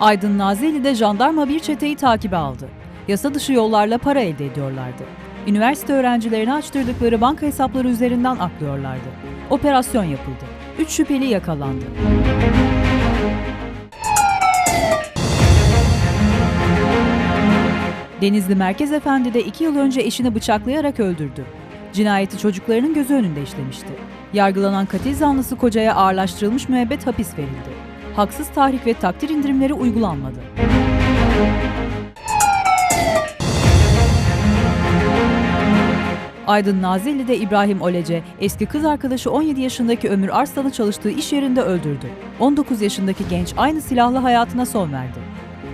Aydın Nazilli'de jandarma bir çeteyi takibe aldı. Yasa dışı yollarla para elde ediyorlardı. Üniversite öğrencilerine açtırdıkları banka hesapları üzerinden aklıyorlardı. Operasyon yapıldı. Üç şüpheli yakalandı. Denizli Merkez Efendi de iki yıl önce eşini bıçaklayarak öldürdü. Cinayeti çocuklarının gözü önünde işlemişti. Yargılanan katil zanlısı kocaya ağırlaştırılmış müebbet hapis verildi. Haksız tahrik ve takdir indirimleri uygulanmadı. Aydın Nazilli'de İbrahim Olece, eski kız arkadaşı 17 yaşındaki Ömür Arslan'ı çalıştığı iş yerinde öldürdü. 19 yaşındaki genç aynı silahlı hayatına son verdi.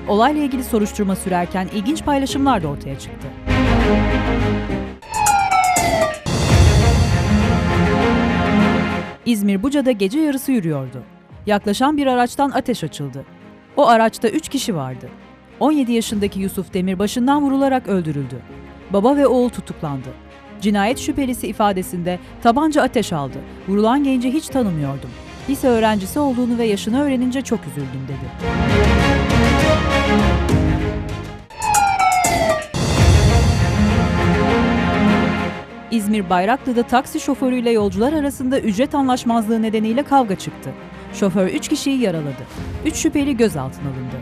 Olayla ilgili soruşturma sürerken ilginç paylaşımlar da ortaya çıktı. İzmir Buca'da gece yarısı yürüyordu. Yaklaşan bir araçtan ateş açıldı. O araçta 3 kişi vardı. 17 yaşındaki Yusuf Demir başından vurularak öldürüldü. Baba ve oğul tutuklandı. Cinayet şüphelisi ifadesinde tabanca ateş aldı. Vurulan genci hiç tanımıyordum. Lise öğrencisi olduğunu ve yaşını öğrenince çok üzüldüm dedi. İzmir Bayraklı'da taksi şoförüyle yolcular arasında ücret anlaşmazlığı nedeniyle kavga çıktı. Şoför 3 kişiyi yaraladı. 3 şüpheli gözaltına alındı.